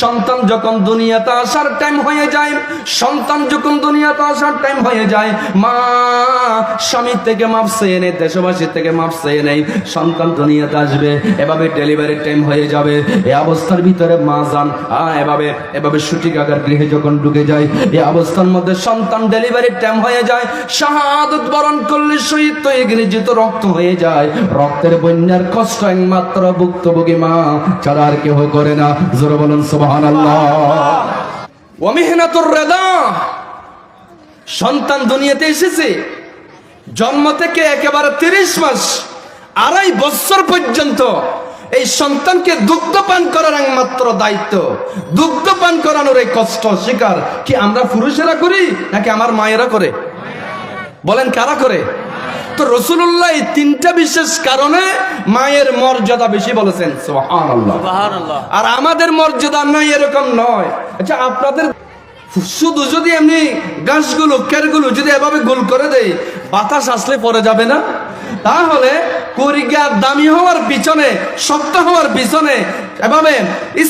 সন্তান যখন দুনিয়াতে আসার টাইম হয়ে যায়, সন্তান যখন দুনিয়াতে আসার টাইম হয়ে যায়, মা স্বামীর থেকে মাপ চেয়ে নেই দেশবাসীর থেকে মাপ চেয়ে নেই, সন্তান দুনিয়াতে আসবে, এভাবে ডেলিভারির টাইম হয়ে যাবে। এই অবস্থার ভিতরে মা যান এভাবে এভাবে সুটিকাগার গৃহে যখন ঢুকে যায় এই অবস্থার মধ্যে সন্তান ডেলিভারির টাইম হয়ে যায়, শাহাদত বরণ করলে শহীদ তো গৃহীত রক্ত হয়ে যায়। রক্তের বন্যার কষ্ট একমাত্র ভুক্তভোগী মা, ছাড়া আর কেহ করে না। জোরে বলুন সুবহান সন্তান দুনিয়াতে এসেছে। জন্ম থেকে একেবারে তিরিশ মাস, আড়াই বছর পর্যন্ত এই সন্তানকে দুগ্ধ পান করার একমাত্র দায়িত্ব। দুগ্ধ পান করানোর এই কষ্ট স্বীকার কি আমরা পুরুষেরা করি নাকি আমার মায়েরা করে? বলেন কারা করে? তো রসুল্লাহ এই তিনটা বিশেষ কারণে মায়ের মর্যাদা বেশি বলেছেন। আর আমাদের মর্যাদা নয় এরকম নয়। আচ্ছা আপনাদের শুধু যদি এমনি গাছগুলো কেরগুলো যদি এভাবে গোল করে দেয় বাতাস আসলে পরে যাবে না? তাহলে করিগা দামি হওয়ার পিছনে শক্ত হওয়ার পিছনে এভাবে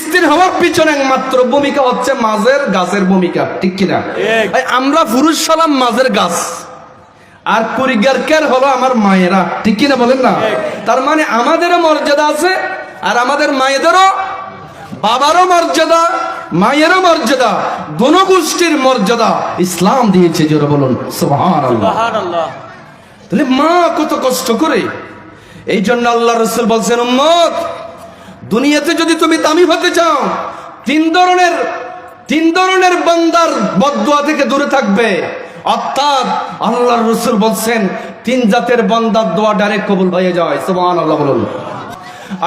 স্থির হওয়ার পিছনে একমাত্র ভূমিকা হচ্ছে মাঝের গাছের ভূমিকা ঠিক কিনা। আমরা পুরুষ সালাম মাঝের গাছ। আর কের হলো আমার মায়েরা? ঠিক কিনা বলেন না? তার মানে আমাদেরও মর্যাদা আছে আর আমাদের মায়েদেরও বাবারও মর্যাদা মায়েরও মর্যাদা দোনো গোষ্ঠীর মর্যাদা ইসলাম দিয়েছে জোরে বলুন তাহলে মা কত কষ্ট করে? এই জন্য আল্লাহ রসুল বলছেন উম্মত দুনিয়াতে যদি তুমি দামি হতে চাও তিন ধরনের তিন ধরনের বান্দার বদুয়া থেকে দূরে থাকবে। অর্থাৎ আল্লাহ রসুল বলছেন, তিন জাতের বন্দার দোয়া ডাইরেক্ট কবুল হয়ে যায়। সুবহান আল্লাহ বলুন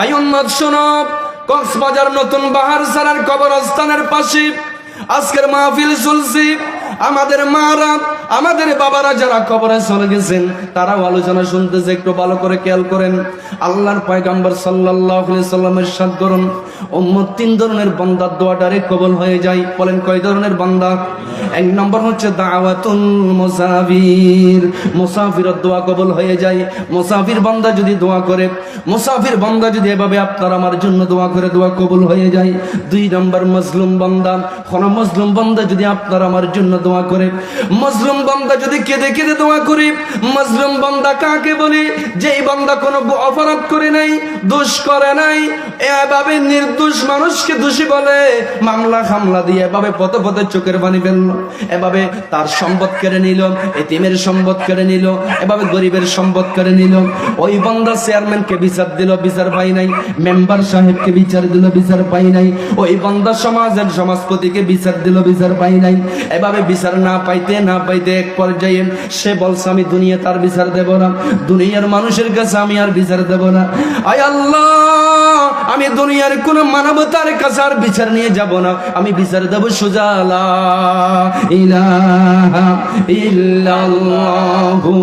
আয়ুন্নাথ শোনব কক্সবাজার নতুন বাহার সারার কবরস্থানের পাশে আজকের মাহফিল চলছে। আমাদের মারা, আমাদের বাবারা যারা কবরে চলে গেছেন, তারাও আলোচনা শুনতেছে, একটু ভালো করে খেয়াল করেন। আল্লাহর পয়গাম্বর আলাইহি সাল্লামের সাথ করুন, উম্মত তিন ধরনের বান্দার দোয়া ডাইরেক্ট কবল হয়ে যায়। বলেন, কয় ধরনের বান্দা? এক নম্বর হচ্ছে দাওয়াতুল মুসাফির। মুসাফিরের দোয়া কবল হয়ে যায়। মুসাফির বান্দা যদি দোয়া করে, মুসাফির বান্দা যদি এভাবে আপনার আমার জন্য দোয়া করে, দোয়া কবল হয়ে যায়। দুই নম্বর মজলুম বান্দা। কোন মজলুম বান্দা যদি আপনার আমার জন্য দোয়া করে। মজলুম বান্দা যদি কেঁদে কেঁদে দোয়া করে, মজলুম বান্দা কাকে বলে? যেই বান্দা কোনো অপরাধ করে নাই, দোষ করে নাই, এভাবে নির্দোষ মানুষকে দোষী বলে। মামলা খামলা দিয়ে এভাবে পথে পথে চোখের পানি ফেলল, এভাবে তার সম্পদ কেড়ে নিল, এতিমের সম্পদ কেড়ে নিল, এভাবে গরিবের সম্পদ কেড়ে নিল। ওই বান্দা চেয়ারম্যানকে বিচার দিল, বিচার পাই নাই, মেম্বার সাহেবকে বিচার দিল, বিচার পাই নাই, ওই বান্দা সমাজের সমাজপতিকে বিচার দিল, বিচার পাই নাই, এভাবে বিচার না পাইতে না পাইতে এক পর্যায়ে সে বলছে, আমি দুনিয়া তার বিচার দেব না। দুনিয়ার মানুষের কাছে আমি আর বিচার দেব না। আয় আল্লাহ, আমি দুনিয়ার কোন মানবতার কাছে আর বিচার নিয়ে যাব না। আমি বিচার দেব সুজালা। ইলাহা ইল্লাল্লাহু